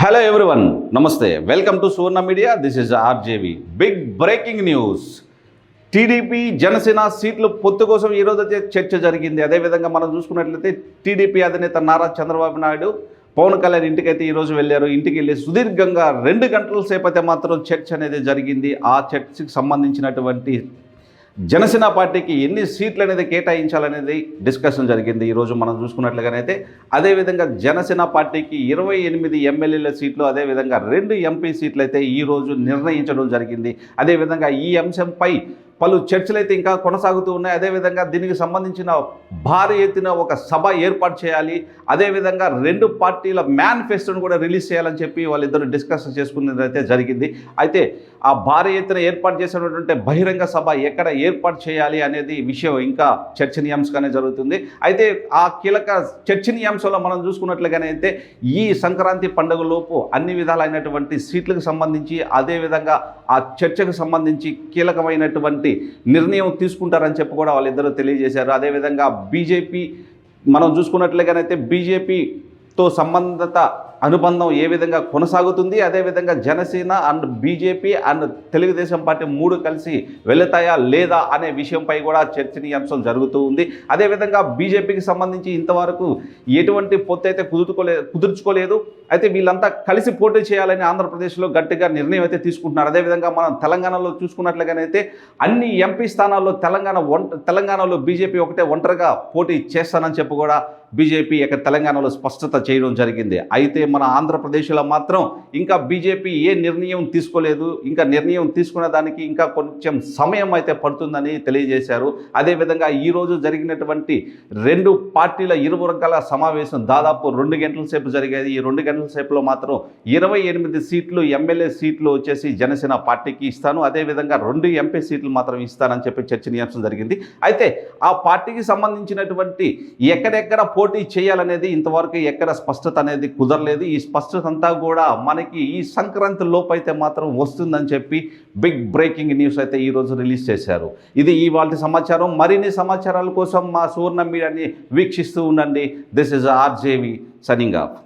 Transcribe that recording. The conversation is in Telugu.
హలో ఎవ్రీవన్ నమస్తే welcome to Suvarna media this is RJV big breaking news TDP Janasena సీట్లు పొత్తు కోసం ఈరోజు అయితే చర్చ జరిగింది. అదేవిధంగా మనం చూసుకున్నట్లయితే టీడీపీ అధినేత నారా చంద్రబాబు నాయుడు పవన్ కళ్యాణ్ ఇంటికైతే ఈరోజు వెళ్ళారు. ఇంటికి వెళ్ళి సుదీర్ఘంగా రెండు గంటల సేపు అయితే మాత్రం చర్చ అనేది జరిగింది. ఆ చర్చకి సంబంధించినటువంటి జనసేన పార్టీకి ఎన్ని సీట్లు అనేది కేటాయించాలనేది డిస్కషన్ జరిగింది. ఈరోజు మనం చూసుకున్నట్లుగానైతే అదేవిధంగా జనసేన పార్టీకి ఇరవై ఎనిమిది ఎమ్మెల్యేల సీట్లు అదేవిధంగా రెండు ఎంపీ సీట్లు అయితే ఈరోజు నిర్ణయించడం జరిగింది. అదేవిధంగా ఈ అంశంపై పలు చర్చలు అయితే ఇంకా కొనసాగుతూ ఉన్నాయి. అదేవిధంగా దీనికి సంబంధించిన భారీ ఎత్తున ఒక సభ ఏర్పాటు చేయాలి. అదేవిధంగా రెండు పార్టీల మేనిఫెస్టోను కూడా రిలీజ్ చేయాలని చెప్పి వాళ్ళిద్దరు డిస్కషన్ చేసుకునేది అయితే జరిగింది. అయితే ఆ భారీ ఎత్తున ఏర్పాటు చేసినటువంటి బహిరంగ సభ ఎక్కడ ఏర్పాటు చేయాలి అనేది విషయం ఇంకా చర్చనీయాంశంగానే జరుగుతుంది. అయితే ఆ కీలక చర్చనీయాంశంలో మనం చూసుకున్నట్లుగానే అయితే ఈ సంక్రాంతి పండుగలోపు అన్ని విధాలైనటువంటి సీట్లకు సంబంధించి అదేవిధంగా ఆ చర్చకు సంబంధించి కీలకమైనటువంటి నిర్ణయం తీసుకుంటారని చెప్పి కూడా వాళ్ళిద్దరూ తెలియజేశారు. అదేవిధంగా బీజేపీ మనం చూసుకున్నట్లుగానైతే బీజేపీతో సంబంధత అనుబంధం ఏ విధంగా కొనసాగుతుంది? అదేవిధంగా Janasena and BJP and Telugu Desam party మూడు కలిసి వెళతాయా లేదా అనే విషయంపై కూడా చర్చనీయాంశం జరుగుతూ ఉంది. అదేవిధంగా బీజేపీకి సంబంధించి ఇంతవరకు ఎటువంటి పొత్తు అయితే కుదుర్చుకోలే కుదుర్చుకోలేదు. అయితే వీళ్ళంతా కలిసి పోటీ చేయాలని ఆంధ్రప్రదేశ్లో గట్టిగా నిర్ణయం అయితే తీసుకుంటున్నారు. అదేవిధంగా మనం తెలంగాణలో చూసుకున్నట్లుగానైతే అన్ని ఎంపీ స్థానాల్లో తెలంగాణ ఒంట తెలంగాణలో బీజేపీ ఒకటే ఒంటరిగా పోటీ చేస్తానని చెప్పి కూడా బీజేపీ ఇక్కడ తెలంగాణలో స్పష్టత చేయడం జరిగింది. అయితే మన ఆంధ్రప్రదేశ్లో మాత్రం ఇంకా బీజేపీ ఏ నిర్ణయం తీసుకోలేదు. ఇంకా నిర్ణయం తీసుకునే దానికి ఇంకా కొంచెం సమయం అయితే పడుతుందని తెలియజేశారు. అదేవిధంగా ఈరోజు జరిగినటువంటి రెండు పార్టీల ఇరు వర్గాల సమావేశం దాదాపు రెండు గంటల సేపు జరిగేది. ఈ రెండు గంటల సేపులో మాత్రం ఇరవై ఎనిమిది సీట్లు ఎమ్మెల్యే సీట్లు వచ్చేసి జనసేన పార్టీకి ఇస్తాను. అదేవిధంగా రెండు ఎంపీ సీట్లు మాత్రం ఇస్తానని చెప్పి చర్చనీయాంశం జరిగింది. అయితే ఆ పార్టీకి సంబంధించినటువంటి ఎక్కడెక్కడ పోటీ చేయాలనేది ఇంతవరకు ఎక్కడ స్పష్టత అనేది కుదరలేదు. ఈ స్పష్టత అంతా కూడా మనకి ఈ సంక్రాంతి లోపైతే మాత్రం వస్తుందని చెప్పి బిగ్ బ్రేకింగ్ న్యూస్ అయితే ఈరోజు రిలీజ్ చేశారు. ఇది ఇవాళ సమాచారం. మరిన్ని సమాచారాల కోసం మా సువర్ణ మీడియాని వీక్షిస్తూ ఉండండి. This is RJV signing off.